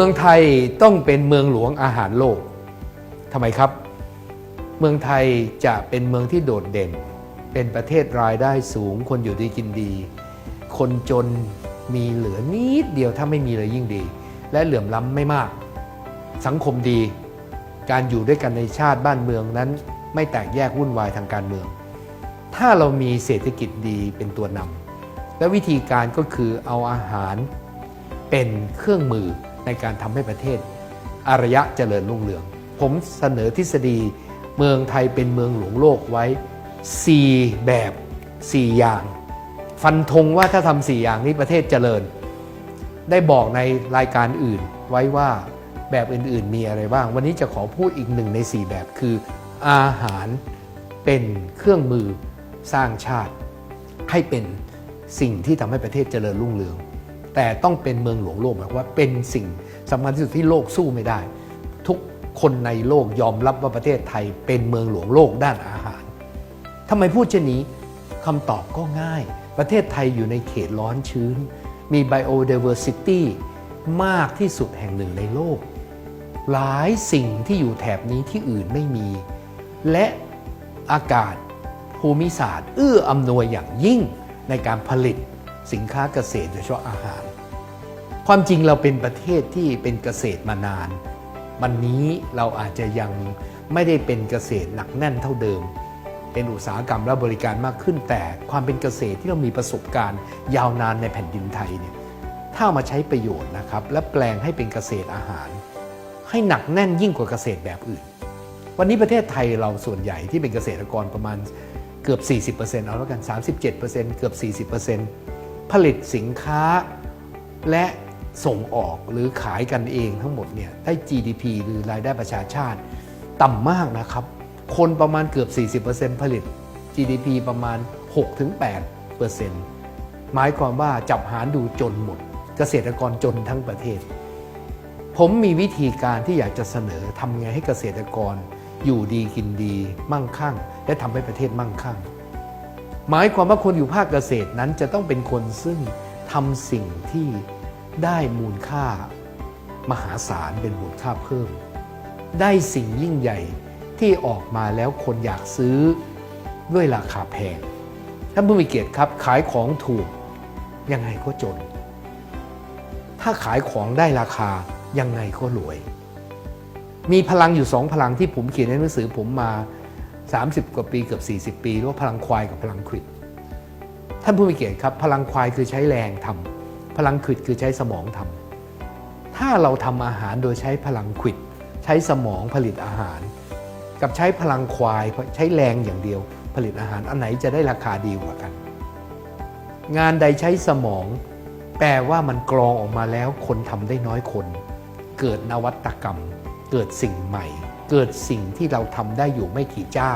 เมืองไทยต้องเป็นเมืองหลวงอาหารโลกทำไมครับ เมืองไทยจะเป็นเมืองที่โดดเด่น เป็นประเทศรายได้สูง คนอยู่ดีกินดี คนจนมีเหลือนิดเดียวถ้าไม่มีเลยยิ่งดี และเหลื่อมล้ำไม่มาก สังคมดี การอยู่ด้วยกันในชาติบ้านเมืองนั้นไม่แตกแยกวุ่นวายทางการเมือง ถ้าเรามีเศรษฐกิจดีเป็นตัวนำและวิธีการก็คือเอาอาหารเป็นเครื่องมือ ในการทำให้ประเทศอารยะเจริญรุ่งเรือง ผมเสนอทฤษฎีเมืองไทยเป็นเมืองหลวงโลกไว้ 4 แบบ 4 อย่าง ฟันธงว่าถ้าทำ4อย่างนี้ประเทศเจริญ ได้บอกในรายการอื่นไว้ว่าแบบอื่นๆมีอะไรบ้าง วันนี้จะขอพูดอีกหนึ่งใน 4 แบบคือ อาหารเป็นเครื่องมือสร้างชาติ ให้เป็นสิ่งที่ทำให้ประเทศเจริญรุ่งเรือง แต่ต้องเป็นเมืองหลวงโลกหมายความว่าเป็นสิ่งสำคัญที่สุดที่โลกสู้ไม่ได้ ทุกคนในโลกยอมรับว่าประเทศไทยเป็นเมืองหลวงโลกด้านอาหารทำไมพูดเช่นนี้คำตอบก็ง่าย ประเทศไทยอยู่ในเขตร้อนชื้น มี biodiversity มากที่สุดแห่งหนึ่งในโลก หลายสิ่งที่อยู่แถบนี้ที่อื่นไม่มี และอากาศภูมิศาสตร์ เอื้ออำนวยอย่างยิ่งในการผลิต สินค้าเกษตรโดยเฉพาะอาหาร ความจริงเราเป็นประเทศที่เป็นเกษตรมานาน วันนี้เราอาจจะยังไม่ได้เป็นเกษตรหนักแน่นเท่าเดิม เป็นอุตสาหกรรมและบริการมากขึ้น แต่ความเป็นเกษตรที่เรามีประสบการณ์ยาวนานในแผ่นดินไทยเนี่ยถ้าเอามาใช้ประโยชน์นะครับ และแปลงให้เป็นเกษตรอาหาร ให้หนักแน่นยิ่งกว่าเกษตรแบบอื่น วันนี้ประเทศไทยเราส่วนใหญ่ที่เป็นเกษตรกรประมาณเกือบ 40%เอาแล้วกัน 37%เกือบ 40% ผลิตสินค้าและส่งออกหรือขายกันเองทั้งหมดเนี่ยได้ GDP หรือรายได้ประชาชาติต่ำมากนะครับ คนประมาณเกือบ 40%ผลิต GDP ประมาณ 6-8%หมายความว่าจับหารดูจนหมด เกษตรกรจนทั้งประเทศ ผมมีวิธีการที่อยากจะเสนอทำไงให้เกษตรกรอยู่ดีกินดีมั่งคั่ง และทำให้ประเทศมั่งคั่ง หมายความว่าคนอยู่ภาคเกษตรนั้นจะต้องเป็นคนซึ่งทำสิ่งที่ได้มูลค่ามหาศาลเป็นมูลค่าเพิ่ม ได้สิ่งยิ่งใหญ่ที่ออกมาแล้วคนอยากซื้อด้วยราคาแพงท่านผู้มีเกียรติครับขายของถูกยังไงก็จน ถ้าขายของได้ราคายังไงก็รวย มีพลังอยู่สองพลังที่ผมเขียนในหนังสือผมมา 30 กว่าปีเกือบ 40 ปีเรียกว่าพลังควายกับพลังควิดท่านผู้มีเกียรติครับ พลังควายคือใช้แรงทำพลังควิดคือใช้สมองทำถ้าเราทำอาหารโดยใช้พลังควิด ใช้สมองผลิตอาหาร กับใช้พลังควายใช้แรงอย่างเดียว ผลิตอาหารอันไหนจะได้ราคาดีกว่ากัน งานใดใช้สมอง แปลว่ามันกรองออกมาแล้วคนทำได้น้อยคน เกิดนวัตกรรม เกิดสิ่งใหม่ เกิดสิ่งที่เราทำได้อยู่ไม่กี่เจ้า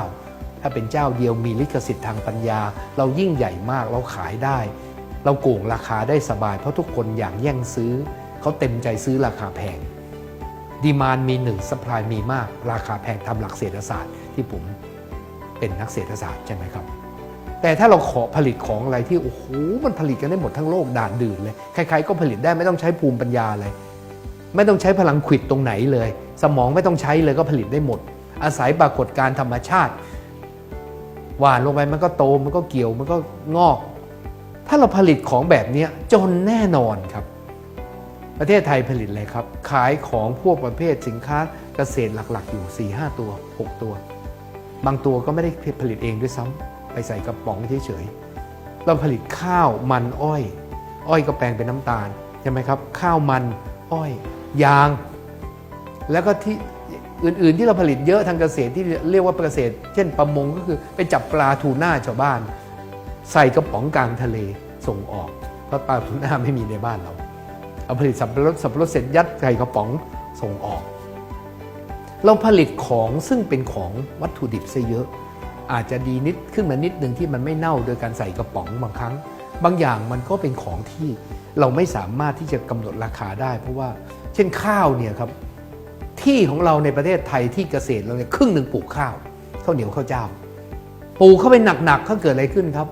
ถ้าเป็นเจ้าเดียวมีลิขสิทธิ์ทางปัญญา เรายิ่งใหญ่มากเราขายได้ เราโกงราคาได้สบาย เพราะทุกคนอยากแย่งซื้อ เขาเต็มใจซื้อราคาแพงดีมานมีหนึ่งสป라이มีมาก ราคาแพงทำหลักเศรษฐศาสตร์ที่ผมเป็นนักเศรษฐศาสตร์ใช่ไหมครับ แต่ถ้าเราขอผลิตของอะไรที่โอ้โหมันผลิตกันได้หมดทั้งโลกด่านดื่นเลยใครๆก็ผลิตได้ไม่ต้องใช้ภูมิปัญญาเลย ไม่ต้องใช้พลังขิดตรงไหนเลย สมองไม่ต้องใช้เลยก็ผลิตได้หมด อาศัยปรากฏการธรรมชาติหวานลงไปมันก็โตมันก็เกี่ยวมันก็งอก ถ้าเราผลิตของแบบนี้จนแน่นอนครับ ประเทศไทยผลิตอะไรครับ ขายของพวกประเภทสินค้าเกษตรหลักๆ อยู่ 4 5 ตัว 6 ตัว บางตัวก็ไม่ได้ผลิตเองด้วยซ้ำไปใส่กระป๋องเฉยๆเราผลิตข้าวมันอ้อย อ้อยก็แปลงเป็นน้ำตาลใช่ไหมครับ ข้าวมันอ้อย ยาง แล้วก็ที่อื่นๆที่เราผลิตเยอะทางเกษตรที่เรียกว่าเกษตร เช่นประมงก็คือไปจับปลาทูน่าชาวบ้าน ใส่กระป๋องกลางทะเลส่งออก เพราะปลาทูน่าไม่มีในบ้านเราเอาผลิตสับปะรดสับปะรดเสร็จยัดใส่กระป๋องส่งออก เราผลิตของซึ่งเป็นของวัตถุดิบซะเยอะ อาจจะดีนิดขึ้นมานิดหนึ่งที่มันไม่เน่าโดยการใส่กระป๋องบางครั้ง บางอย่างมันก็เป็นของที่เราไม่สามารถที่จะกำหนดราคาได้ เพราะว่า เช่นข้าวเนี่ยครับที่ของเราในประเทศไทยที่เกษตรเราเนี่ยครึ่งหนึ่งปลูกข้าวข้าวเหนียวข้าวเจ้าปลูกเข้าไปหนักๆเขาเกิดอะไรขึ้นครับ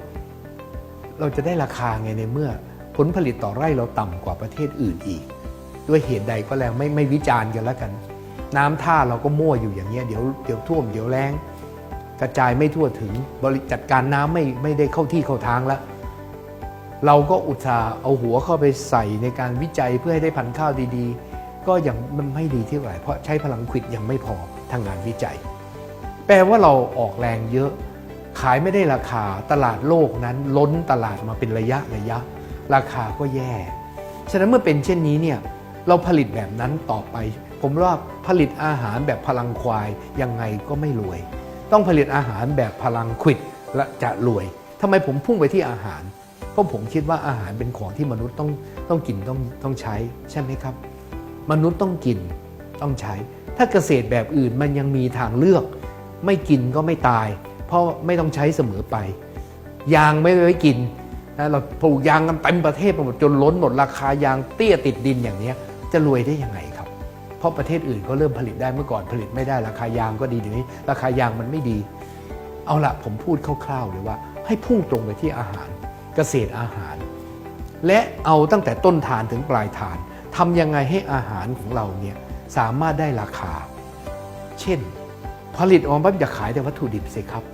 เราจะได้ราคาไงในเมื่อ ผลผลิตต่อไร่เราต่ำกว่าประเทศอื่นอีก ด้วยเหตุใดก็แล้วไม่ไม่วิจารณ์กันแล้วกัน น้ำท่าเราก็มั่วอยู่อย่างเงี้ยเดี๋ยวเดี๋ยวท่วมเดี๋ยวแล้งกระจายไม่ทั่วถึงบริจัดการน้ำไม่ไม่ได้เข้าที่เข้าทางแล้วเราก็อุตส่าห์เอาหัวเข้าไปใส่ในการวิจัยเพื่อให้ได้พันธุ์ข้าวดีๆ ก็ยังมันไม่ดีเท่าไหร่เพราะใช้พลังควิดยังไม่พอทางงานวิจัย แปลว่าเราออกแรงเยอะ ขายไม่ได้ราคาตลาดโลกนั้นล้นตลาดมาเป็นระยะระยะ ราคาก็แย่ ฉะนั้นเมื่อเป็นเช่นนี้เนี่ยเราผลิตแบบนั้นต่อไป ผมว่าผลิตอาหารแบบพลังควายยังไงก็ไม่รวย ต้องผลิตอาหารแบบพลังควิดและจะรวยทำไมผมพุ่งไปที่อาหาร เพราะผมคิดว่าอาหารเป็นของที่มนุษย์ต้องต้องกินต้องต้องใช้ใช่ไหมครับ มนุษย์ต้องกินต้องใช้ ถ้าเกษตรแบบอื่นมันยังมีทางเลือก ไม่กินก็ไม่ตาย เพราะไม่ต้องใช้เสมอไป ยางไม่ไว้กินนะเราปลูกยางกันเต็มประเทศไปหมดจนล้นหมดราคายางเตี้ยติดดินอย่างนี้จะรวยได้ยังไงครับ เพราะประเทศอื่นก็เริ่มผลิตได้เมื่อก่อนผลิตไม่ได้ราคายางก็ดีเดี๋ยวนี้ราคายางมันไม่ดี เอาละผมพูดคร่าวๆเลยว่า ให้พุ่งตรงไปที่อาหารเกษตรอาหาร และเอาตั้งแต่ต้นทานถึงปลายทาน ทำยังไงให้อาหารของเราเนี่ยสามารถได้ราคา เช่น ผลิตออกมาปั๊บอขายแต่วัตถุดิบสิครับ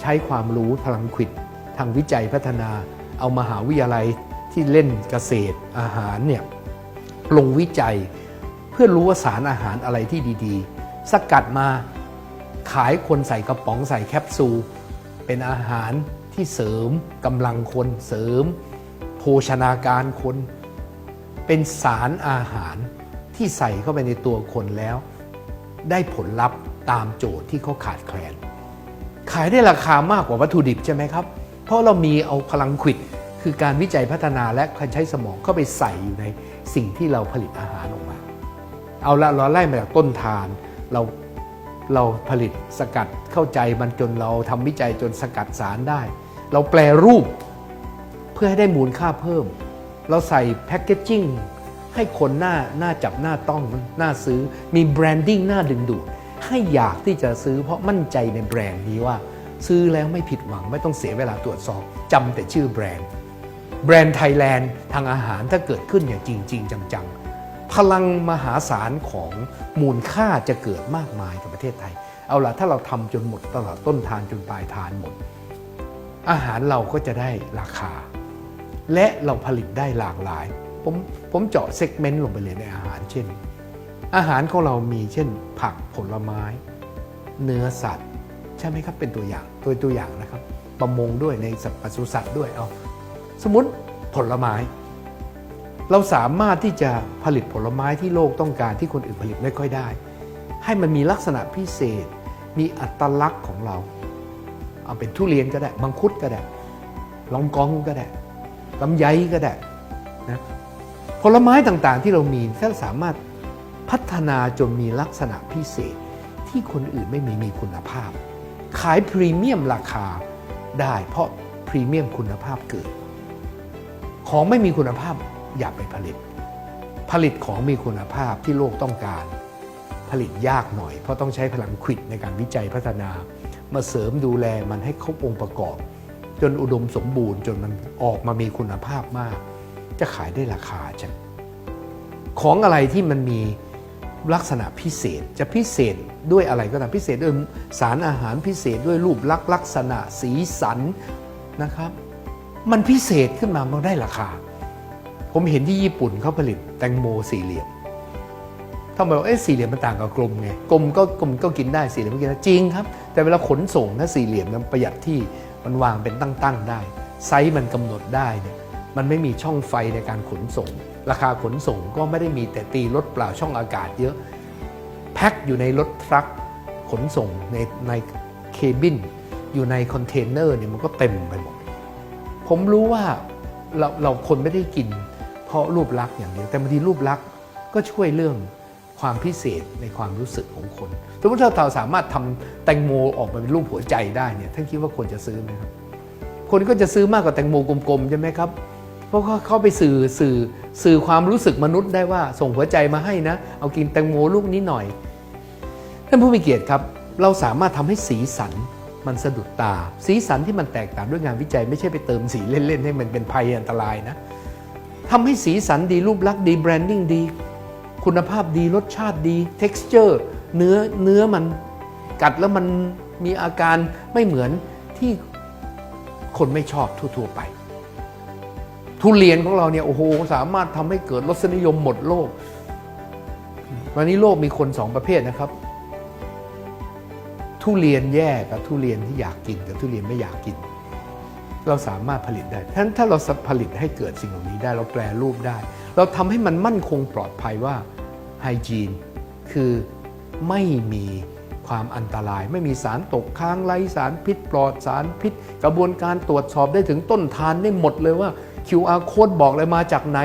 ใช้ความรู้พลังควิดทางวิจัยพัฒนา เอามหาวิทยาลัยที่เล่นเกษตรอาหารเนี่ยลงวิจัยเพื่อรู้ว่าสารอาหารอะไรที่ดีๆ สกัดมาขายคนใส่กระป๋องใส่แคปซูล เป็นอาหารที่เสริมกำลังคนเสริม โภชนาการคน เป็นสารอาหารที่ใส่เข้าไปในตัวคนแล้ว ได้ผลลัพธ์ตามโจทย์ที่เขาขาดแคลน ขายได้ราคามากกว่าวัตถุดิบใช่ไหมครับ เพราะเรามีเอาพลังควิดคือการวิจัยพัฒนาและการใช้สมองเข้าไปใส่อยู่ในสิ่งที่เราผลิตอาหารออกมา เอาละเราไล่มาจากต้นทานเราเราผลิตสกัดเข้าใจมันจนเราทำวิจัยจนสกัดสารได้ เราแปลรูปเพื่อให้ได้มูลค่าเพิ่ม เราใส่แพคเกจจิ้งให้คนหน้าหน้าจับหน้าต้องหน้าซื้อมีแบรนดิ้งหน้าดึงดูดให้อยากที่จะซื้อเพราะมั่นใจในแบรนด์นี้ว่า ซื้อแล้วไม่ผิดหวังไม่ต้องเสียเวลาตรวจสอบจำแต่ชื่อแบรนด์ แบรนด์ไทยแลนด์ทางอาหารถ้าเกิดขึ้นอย่างจริงๆจังๆ พลังมหาศาลของมูลค่าจะเกิดมากมายกับประเทศไทย เอาล่ะถ้าเราทำจนหมดตลอดต้นทานจนปลายทานหมด อาหารเราก็จะได้ราคา และเราผลิตได้หลากหลาย ผมผมเจาะเซกเมนต์ลงไปเลยในอาหารเช่น อาหารของเรามีเช่น ผักผลไม้ เนื้อสัตว์ ใช่ไหมครับเป็นตัวอย่างตัวตัวอย่างนะครับ ประมงด้วยในสัตว์ปศุสัตว์ด้วยเอาสมมติผลไม้ เราสามารถที่จะผลิตผลไม้ที่โลกต้องการที่คนอื่นผลิตไม่ค่อยได้ ให้มันมีลักษณะพิเศษ มีอัตลักษณ์ของเรา เอาเป็นทุเรียนก็ได้มังคุดก็ได้ลองกองก็ได้ ลำไยก็ได้นะผลไม้ต่างๆที่เรามีถ้าสามารถพัฒนาจนมีลักษณะพิเศษที่คนอื่นไม่มีมีคุณภาพ ขายพรีเมียมราคาได้เพราะพรีเมียมคุณภาพเกิด ของไม่มีคุณภาพอย่าไปผลิต ผลิตของมีคุณภาพที่โลกต้องการ ผลิตยากหน่อย เพราะต้องใช้พลังควิดในการวิจัยพัฒนา มาเสริมดูแลมันให้ครบองค์ประกอบ จนอุดมสมบูรณ์จนมันออกมามีคุณภาพมาก จะขายได้ราคาจังของอะไรที่มันมีลักษณะพิเศษจะพิเศษด้วยอะไรก็ตามพิเศษด้วยสารอาหารพิเศษด้วยรูปลักษณ์ลักษณะสีสันนะครับ มันพิเศษขึ้นมามันได้ราคา ผมเห็นที่ญี่ปุ่นเขาผลิตแตงโมสี่เหลี่ยมทำไมว่าเอ๊ะสี่เหลี่ยมมันต่างกับกลมไงกลมก็กลมก็กินได้สี่เหลี่ยมก็กินได้จริงครับ แต่เวลาขนส่งถ้าสี่เหลี่ยมมันประหยัดที่ มันวางเป็นตั้งๆได้ ไซส์มันกำหนดได้เนี่ยมันไม่มีช่องไฟในการขนส่ง ราคาขนส่งก็ไม่ได้มีแต่ตีรถเปล่าช่องอากาศเยอะแพ็คอยู่ในรถทรัคขนส่งในในเคบินอยู่ในคอนเทนเนอร์เนี่ยมันก็เต็มไปหมด ผมรู้ว่าเราเราคนไม่ได้กิน เพราะรูปลักษณ์อย่างเดียว แต่บางทีรูปลักษณ์ก็ช่วยเรื่อง ความพิเศษในความรู้สึกของคนสมมติถ้าเราสามารถทำแตงโมออกมาเป็นรูปหัวใจได้เนี่ยท่านคิดว่าคนจะซื้อไหมครับ คนก็จะซื้อมากกว่าแตงโมกลมๆใช่ไหมครับ เพราะเขาเขาไปสื่อสื่อสื่อความรู้สึกมนุษย์ได้ว่าส่งหัวใจมาให้นะ เอากินแตงโมลูกนี้หน่อย ท่านผู้มีเกียรติครับ เราสามารถทำให้สีสันมันสะดุดตา สีสันที่มันแตกต่างด้วยงานวิจัย ไม่ใช่ไปเติมสีเล่นๆให้มันเป็นภัยอันตรายนะทำให้สีสันดีรูปลักษณ์ดีแบรนดิ้งดี คุณภาพดีรสชาติดี texture เนื้อเนื้อมันกัดแล้วมันมีอาการไม่เหมือนที่คนไม่ชอบทั่วๆไป ทุเรียนของเราเนี่ยโอ้โหสามารถทำให้เกิดรสนิยมหมดโลก วันนี้โลกมีคนสองประเภทนะครับ ทุเรียนแย่กับทุเรียนที่อยากกินกับทุเรียนไม่อยากกิน เราสามารถผลิตได้ฉะนั้นถ้าเราผลิตให้เกิดสิ่งเหล่านี้ได้ เราแปลรูปได้ เราทำให้มันมั่นคงปลอดภัยว่าไฮจีนคือไม่มีความอันตราย ไม่มีสารตกค้างไรสารพิษปลอดสารพิษ กระบวนการตรวจสอบได้ถึงต้นทานได้หมดเลยว่า QR code บอกเลยมาจากไหน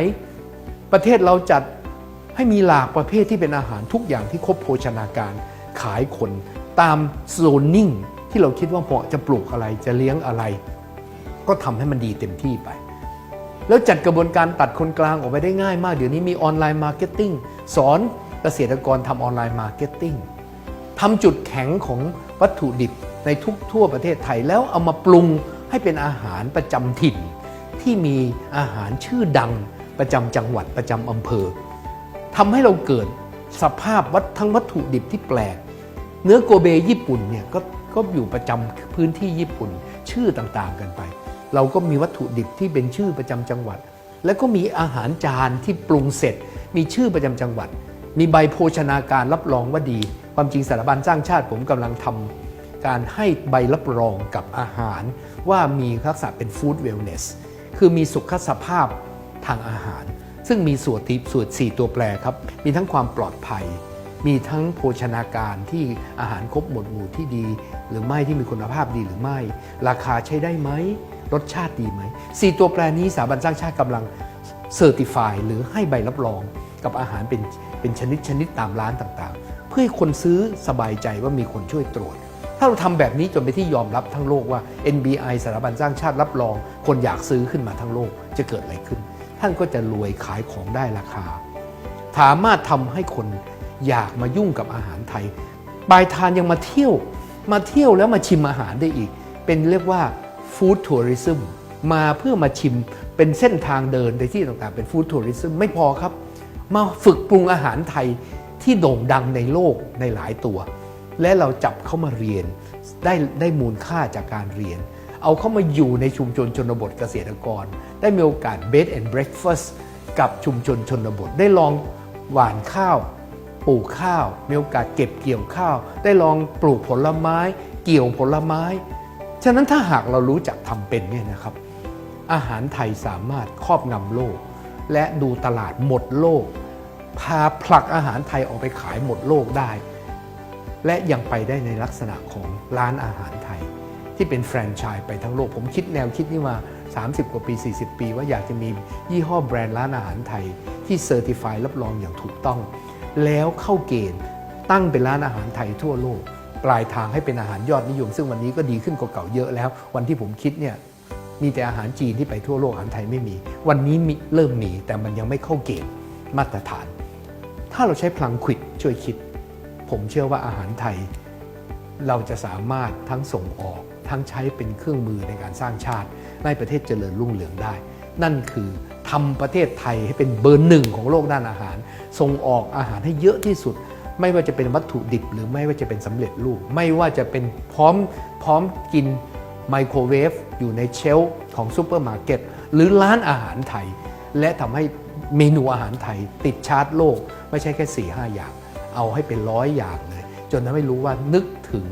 ประเทศเราจัดให้มีหลากประเภทที่เป็นอาหารทุกอย่างที่ครบโภชนาการขายคน ตามโซนนิ่งที่เราคิดว่าเหมาะจะปลูกอะไรจะเลี้ยงอะไร ก็ทำให้มันดีเต็มที่ไป แล้วจัดกระบวนการตัดคนกลางออกไปได้ง่ายมาก เดี๋ยวนี้มีออนไลน์มาร์เก็ตติ้งสอนเกษตรกรทำออนไลน์มาร์เก็ตติ้งทำจุดแข็งของวัตถุดิบในทุกทั่วประเทศไทยแล้วเอามาปรุงให้เป็นอาหารประจำถิ่น ที่มีอาหารชื่อดังประจำจังหวัดประจำอำเภอทำให้เราเกิดสภาพวัตทั้งวัตถุดิบที่แปลก เนื้อโกเบญี่ปุ่นเนี่ยก็ก็อยู่ประจำพื้นที่ญี่ปุ่นชื่อต่างๆกันไป เราก็มีวัตถุดิบที่เป็นชื่อประจำจังหวัด แล้วก็มีอาหารจานที่ปรุงเสร็จ มีชื่อประจำจังหวัด มีใบโภชนาการรับรองว่าดี ความจริงสถาบันสร้างชาติผมกำลังทำการให้ใบรับรองกับอาหาร ว่ามีลักษณะเป็นฟู้ดเวลเนสคือมีสุขสภาพทางอาหาร ซึ่งมีส่วนที่ส่วน4ตัวแปรครับ มีทั้งความปลอดภัย มีทั้งโภชนาการที่อาหารครบหมดหมู่ที่ดี หรือไม่ที่มีคุณภาพดีหรือไม่ ราคาใช้ได้ไหม รสชาติดีไหมสี่ตัวแปรนี้สถาบันสร้างชาติกำลังเซอร์ติฟายหรือให้ใบรับรองกับอาหารเป็นเป็นชนิดชนิดตามร้านต่างๆ เพื่อให้คนซื้อสบายใจว่ามีคนช่วยตรวจ ถ้าเราทำแบบนี้จนไปที่ยอมรับทั้งโลกว่า NBI สถาบันสร้างชาติรับรอง คนอยากซื้อขึ้นมาทั้งโลกจะเกิดอะไรขึ้น ท่านก็จะรวยขายของได้ราคาสามารถทำให้คนอยากมายุ่งกับอาหารไทยปลายทานยังมาเที่ยว มาเที่ยวแล้วมาชิมอาหารได้อีก เป็นเรียกว่า ฟู้ดทัวริซึมมาเพื่อมาชิมเป็นเส้นทางเดินในที่ต่างๆ เป็นฟู้ดทัวริซึมไม่พอครับ มาฝึกปรุงอาหารไทยที่โด่งดังในโลกในหลายตัว และเราจับเข้ามาเรียนได้ได้มูลค่าจากการเรียน เอาเข้ามาอยู่ในชุมชนชนบทเกษตรกร ได้มีโอกาส bed and breakfast กับชุมชนชนบท ได้ลองหว่านข้าว ปลูกข้าว มีโอกาสเก็บเกี่ยวข้าว ได้ลองปลูกผลไม้ เกี่ยวผลไม้ ฉะนั้นถ้าหากเรารู้จักทำเป็นเนี่ยนะครับ อาหารไทยสามารถครอบงำโลก และดูตลาดหมดโลก พาผลักอาหารไทยออกไปขายหมดโลกได้ และยังไปได้ในลักษณะของร้านอาหารไทย ที่เป็นแฟรนไชส์ไปทั้งโลก ผมคิดแนวคิดนี้มา 30 กว่าปี 40 ปี ว่าอยากจะมียี่ห้อแบรนด์ร้านอาหารไทย ที่เซอร์ติฟายรับรองอย่างถูกต้อง แล้วเข้าเกณฑ์ตั้งเป็นร้านอาหารไทยทั่วโลก ปลายทางให้เป็นอาหารยอดนิยม ซึ่งวันนี้ก็ดีขึ้นกว่าเก่าเยอะแล้ว วันที่ผมคิดเนี่ยมีแต่อาหารจีนที่ไปทั่วโลกอาหารไทยไม่มี วันนี้มีเริ่มมีแต่มันยังไม่เข้าเกณฑ์มาตรฐาน ถ้าเราใช้พลังควิดช่วยคิด ผมเชื่อว่าอาหารไทย เราจะสามารถทั้งส่งออก ทั้งใช้เป็นเครื่องมือในการสร้างชาติให้ประเทศเจริญรุ่งเรืองได้ นั่นคือทำประเทศไทยให้เป็นเบอร์หนึ่งของโลกด้านอาหาร ส่งออกอาหารให้เยอะที่สุด ไม่ว่าจะเป็นวัตถุดิบ หรือไม่ว่าจะเป็นสำเร็จรูป ไม่ว่าจะเป็นพร้อมพร้อมกินไมโครเวฟอยู่ในเชลฟ์ของซูเปอร์มาร์เก็ตหรือร้านอาหารไทย และทำให้เมนูอาหารไทย ติดชาร์ตโลก ไม่ใช่แค่4ี่ห้าอย่าง เอาให้เป็นร้อยอย่างเลย จนทำให้รู้ว่านึกถึง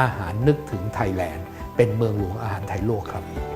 อาหารนึกถึงไทยแลนด์ เป็นเมืองหลวงอาหารไทยโลกครับ